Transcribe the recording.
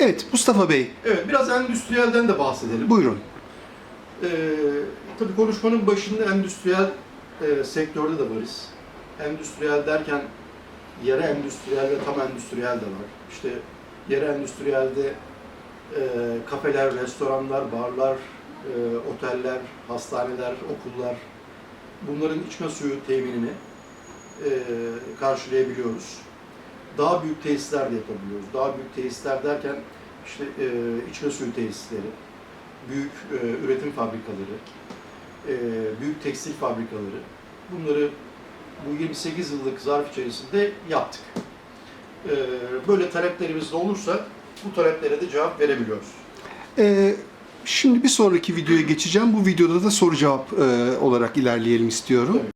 Evet Mustafa Bey Evet, biraz endüstriyelden de bahsedelim. buyurun. Ee, tabii konuşmanın başında endüstriyel e, sektörde de varız. Endüstriyel derken yarı endüstriyel ve tam endüstriyel de var. İşte yarı endüstriyelde e, kafeler, restoranlar, barlar, e, oteller, hastaneler, okullar bunların içme suyu teminini e, karşılayabiliyoruz. Daha büyük tesisler de yapabiliyoruz. Daha büyük tesisler derken işte e, içme suyu tesisleri, büyük e, üretim fabrikaları, e, büyük tekstil fabrikaları bunları bu 28 yıllık zarf içerisinde yaptık. E, böyle taleplerimiz de olursa bu taleplere de cevap verebiliyoruz. Ee, şimdi bir sonraki videoya geçeceğim. Bu videoda da soru cevap e, olarak ilerleyelim istiyorum. Tabii.